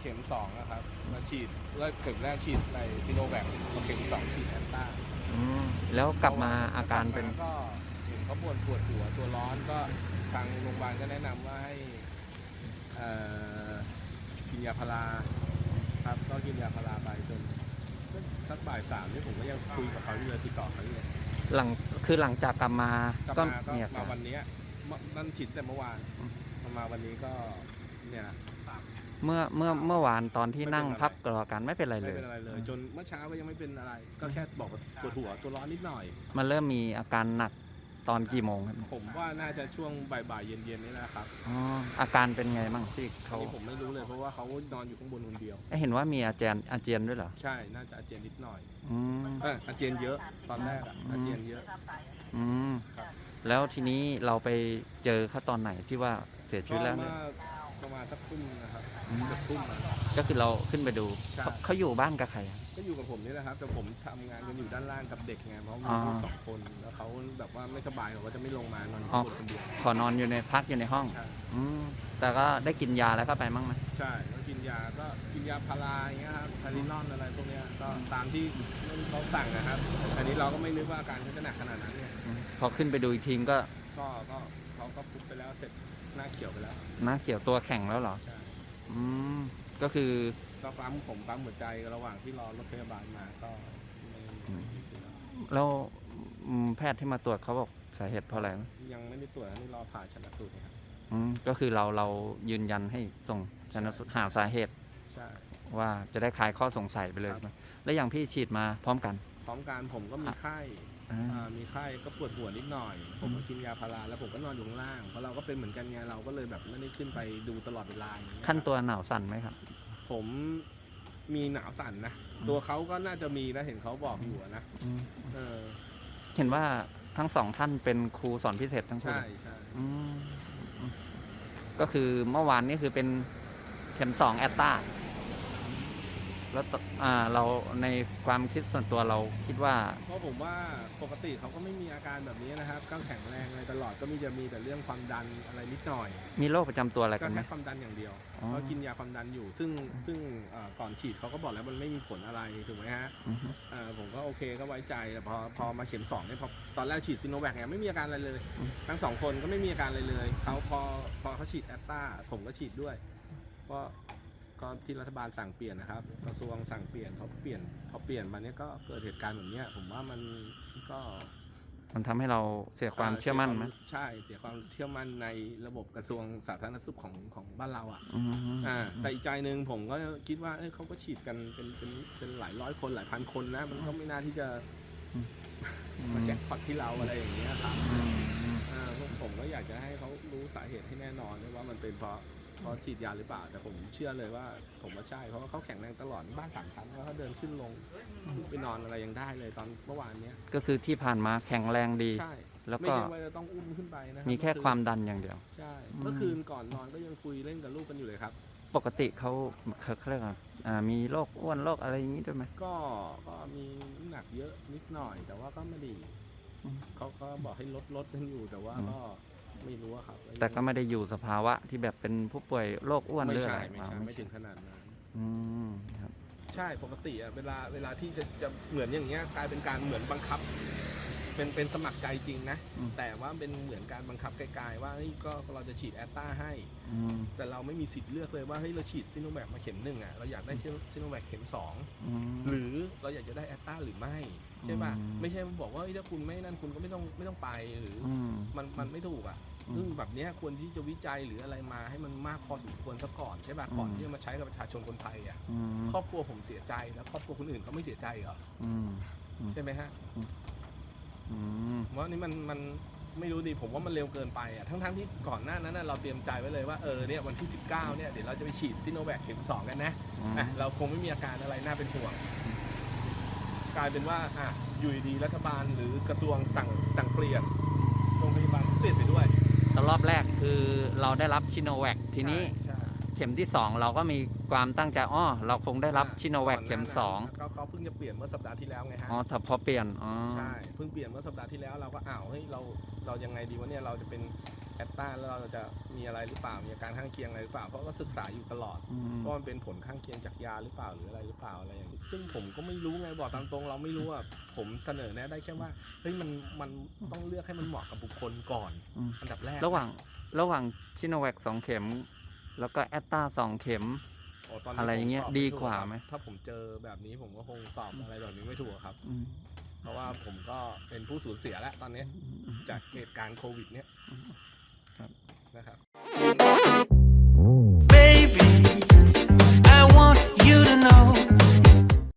เข็มสองนะครับ มาฉีดเริ่มเข็มแรกฉีดในซิโนแวคมาเข็มสองฉีดแอนต้าอืมแล้วกลับมาอาการเป็นแล้วก็เห็นเขาปวดปวดหัวตัวร้อนก็ทางโรงพยาบาลก็แนะนำว่าให้เอ่อกินยาพาราครับก็กินยาพาราไปจนสักบ่ายสามนี่ผมก็ยังคุยกับเขาอยู่เลยติดต่อเขาอยู่เลยหลังคือหลังจากกลับมากลับก็มาก็มีอามาการ วันเนี้ยมนั่นฉีดแต่เมื่อวานอืม มาวันนี้ก็เนี่ย เมื่อเมื่อเมื่อวานตอนที่ไม่เป็นนั่งอะไรพักรอกันไม่เป็นไรไม่เลย เป็นอะไรเลย จนเมื่อเช้าก็ยังไม่เป็นอะไร ก็แค่บอกว่าปวดหัวตัวร้อนนิดหน่อย มันเริ่มมีอาการหนักตอนกี่โมงครับผมว่าน่าจะช่วงบ่ายๆเย็นๆนี่นะครับอ๋ออาการเป็นไงบ้างที่อัเขานนี้ผมไม่รู้เลยเพราะว่าเขานอนอยู่ข้างบนคนเดียว เอ๊ะเห็นว่ามีอาเจียนอาเจียนด้วยเหรอใช่น่าจะอาเจียนนิดหน่อยอืม เอออาเจียนเยอะตอนแรกอะอืม อาเจียนเยอะ อืมครับ แล้วทีนี้เราไปเจอเขาตอนไหนที่ว่าเสียชีวิตแล้วก็เนี่ยมา ประมาณสักทุ่มนะครับอืมเกือบทุ่มอะก็คือเราขึ้นไปดูใช่เขาเขาอยู่บ้านกับใครอะ ก็อยู่กับผมนี่แหละครับแต่ผมทำงานกันอยู่ด้านล่างกับเด็กไงเพราะมีอ๋อลูกสองคนแล้วเขาแบบว่าไม่สบายเขาก็จะไม่ลงมานอนอยู่อ๋อข้างบนคนเดียวขอนอนอยู่ในพักอยู่ในห้อง ใช่อืมแต่ก็ได้กินยาแล้วเข้าไปมั้งไหมใช่ก็กินยาก็กินยาพาราอย่างเงี้ยครับพารินอนอะไรพวกเนี้ยก็ตามที่เขาสั่งนะครับอันนี้เราก็ไม่นึกว่าอาการเขาจะหนักขนาดนั้นเนี่ย อืมพอขึ้นไปดูอีกทีก็ก็ก็เขาก็ฟุบไปแล้วเสร็จ หน้าเขียวไปแล้วหน้าเขียวตัวแข็งแล้วเหรอ ใช่อืม ก็คือ ก็ปั๊มผมปั๊มหัวใจระหว่างที่รอรถพยาบาลมาก็ไม่อืมไม่เป็นไรแล้วอืมแพทย์ที่มาตรวจเขาบอกสาเหตุเพราะอะไรนะยังไม่ได้ตรวจนะนี่รอผ่าชนะสูตรนะครับ อืม ก็คือเราเรายืนยันให้ส่งชนสูตรหาสาเหตุใช่ ว่าจะได้คลายข้อสงสัยไปเลยครับ ใช่ไหมแล้วอย่างพี่ฉีดมาพร้อมกัน พร้อมกันผมก็มีไข้อ่า อ่ามีไข้ก็ปวดหัวนิดหน่อย ผมก็กินยาพาราแล้วผมก็นอนอยู่ข้างล่างเพราะเราก็เป็นเหมือนกันไงเราก็เลยแบบไม่ได้ขึ้นไปดูตลอดเวลาอย่างเงี้ยขั้นตัวหนาวสั่นไหมครับ ผมมีหนาวสั่นนะอืม ตัวเขาก็น่าจะมีนะเห็นเขาบอกอยู่อะนะอืมเออเห็นว่าทั้งสองท่านเป็นครูสอนพิเศษทั้งคู่ใช่ใช่อืมอืมก็คือเมื่อวานนี้คือเป็นเข็มสองแอตตา แล้วตอ่าเราในความคิดส่วนตัวเราคิดว่า เพราะผมว่าปกติเขาก็ไม่มีอาการแบบนี้นะครับก็แข็งแรงอะไรตลอดก็มีจะมีแต่เรื่องความดันอะไรนิดหน่อยมีโรคประจำตัวอะไรก็กันไหม แค่ความดันอย่างเดียวอ๋อ เขากินยาความดันอยู่ ซึ่งซึ่งเอ่อก่อนฉีดเขาก็บอกแล้วมันไม่มีผลอะไรถูกไหมฮะอือฮึเอ่อผมก็โอเคก็ไว้ใจแต่พอพอมาเข็มสองเนี่ยพอตอนแรกฉีดซิโนแวคเนี่ยไม่มีอาการอะไรเลย ทั้งสองคนก็ไม่มีอาการอะไรเลยเขาพอพอเขาฉีดแอตตาผมก็ฉีดด้วยก็ ก็ที่รัฐบาลสั่งเปลี่ยนนะครับกระทรวงสั่งเปลี่ยนเขาเปลี่ยนพอเปลี่ยนมาเนี้ยก็เกิดเหตุการณ์แบบเนี้ยผมว่ามันก็มันทำให้เราเสียความเชื่อมั่นไหมใช่เสียความเชื่อมั่นในระบบกระทรวงสาธารณสุขของของบ้านเราอะอืมอ่าแต่อีกใจหนึ่งผมก็คิดว่าเอ้ยเขาก็ฉีดกันเป็นเป็นเป็นหลายร้อยคนหลายพันคนนะ มันก็ไม่น่าที่จะมาแจ็คพอตที่เราอะไรอย่างเงี้ยครับ อืมอืมอ่าพวกผมก็อยากจะให้เขารู้สาเหตุให้แน่นอนว่ามันเป็นเพราะ เพราะฉีดยาหรือเปล่า แต่ผมเชื่อเลยว่า ผมว่าใช่เพราะว่าเขาแข็งแรงตลอดบ้านสามชั้นแล้วเขาเดินขึ้นลงไปนอนอะไรยังได้เลยตอนเมื่อวานเนี้ยก็คือที่ผ่านมาแข็งแรงดี ใช่แล้วไม่ก็ใช่ว่าจะต้องอุ้มขึ้นไปนะรับมีแค่เอความดันอย่างเดียว ใช่อืมเมื่อคืนก่อนนอนก็ยังคุยเล่นกับลูกกันอยู่เลยครับ ปกติเขาเขาเขาเรียกว่าอ่ามีโรคอ้วนโรคอะไรอย่างนี้ด้วยไหม ก็ก็มีน้ำหนักเยอะนิดหน่อย แต่ว่าก็ไม่ดีอืมเขาก็บอกให้ลดลดกันอยู่แต่ว่าอืมก็ ไม่รู้อะครับแต่ก็ไม่ได้อยู่สภาวะที่แบบเป็นผู้ป่วยโรคอ้วนไม่หรืออะใช่ไรไม่อ่าใช่ไม่ไม่ใช่ถึงขนาดนั้นอืมครับ ใช่ปกติอะเวลาเวลาที่จะจะเหมือนอย่างเงี้ยกลายเป็นการเหมือนบังคับ เป็นเป็นสมัครใจจริงนะ อืม แต่ว่าเป็นเหมือนการบังคับไกลๆว่าเฮ้ยก็เราจะฉีดแอตตาให้ อืมแต่เราไม่มีสิทธิ์เลือกเลยว่าเฮ้ยเราฉีดซิโนแวคมาเข็มหนึ่งอะเราอยากได้ซิโนแวคเข็มสอง อืม หรือเราอยากจะได้แอตตาหรือไม่ ใช่ป่ะ อืม ไม่ใช่บอกว่าเฮ้ยถ้าคุณไม่นั่นคุณก็ไม่ต้องไม่ต้องไปหรือออืม มันมันไม่ถูกอะอืมซึ่งแบบเนี้ยควรที่จะวิจัยหรืออะไรมาให้มันมากพอสมควรซะก่อนใช่ป่ะก่อนอืม ที่จะมาใช้กับประชาชนคนไทยอะอืมครอบครัวผมเสียใจแล้วครอบครัวคนอื่นเขาไม่เสียใจเหรออืม ใช่ไหมฮะ อืม ผมว่านี่มันมันไม่รู้ดิผมว่ามันเร็วเกินไปอะทั้งทั้งที่ก่อนหน้านั้นนะเราเตรียมใจไว้เลยว่าเออเนี่ยวันที่ 19เนี่ยเดี๋ยวเราจะไปฉีดซิโนแวคเข็มสองกันนะอืมอะเราคงไม่มีอาการอะไรน่าเป็นห่วง กลายเป็นว่าอะอยู่ดีๆรัฐบาลหรือกระทรวงสั่งสั่งเปลี่ยนโรงพยาบาลเปลี่ยนไปด้วย แต่รอบแรกคือเราได้รับชิโนแวคทีนี้ใช่ เข็มที่สองเราก็มีความตั้งใจอ้อเราคงได้รับอ่าชิโนแวคก่อนหน้าเข็มนั้นสองก็เขาเพิ่งจะเปลี่ยนเมื่อสัปดาห์ที่แล้วไงฮะอ๋อถ้าพอเปลี่ยนอ๋อใช่เพิ่งเปลี่ยนเมื่อสัปดาห์ที่แล้วเราก็อ้าวเฮ้ยเราเรายังไงดีวะเนี่ยเราจะเป็นแอตตาแล้วเราจะมีอะไรหรือเปล่ามีอาการข้างเคียงอะไรหรือเปล่าเพราะก็ศึกษาอยู่ตลอดอืมว่ามันเป็นผลข้างเคียงจากยาหรือเปล่าหรืออะไรหรือเปล่าอะไรอย่างนี้ซึ่งผมก็ไม่รู้ไงบอกตามตรง เราไม่รู้อะผมเสนอแนะได้แค่ว่าเฮ้ยมันมันต้องเลือกให้มันเหมาะกับบุคคลก่อนอืมอันดับแรก ระหว่างระหว่างชิโนแวคสองเข็ม แล้วก็แอตตาสองเข็ม โตนนี้อะไรอย่างเงี้ยผมตบดีไถูกว่าครับไหมถ้าผมเจอแบบนี้ผมก็คงตอบอะไรแบบนี้ไม่ถูกครับ อืมเพราะว่าผมก็เป็นผู้สูญเสียแล้วตอนนี้อืมอืมจากเหตุการณ์โควิด เนี้ยครับ นะครับ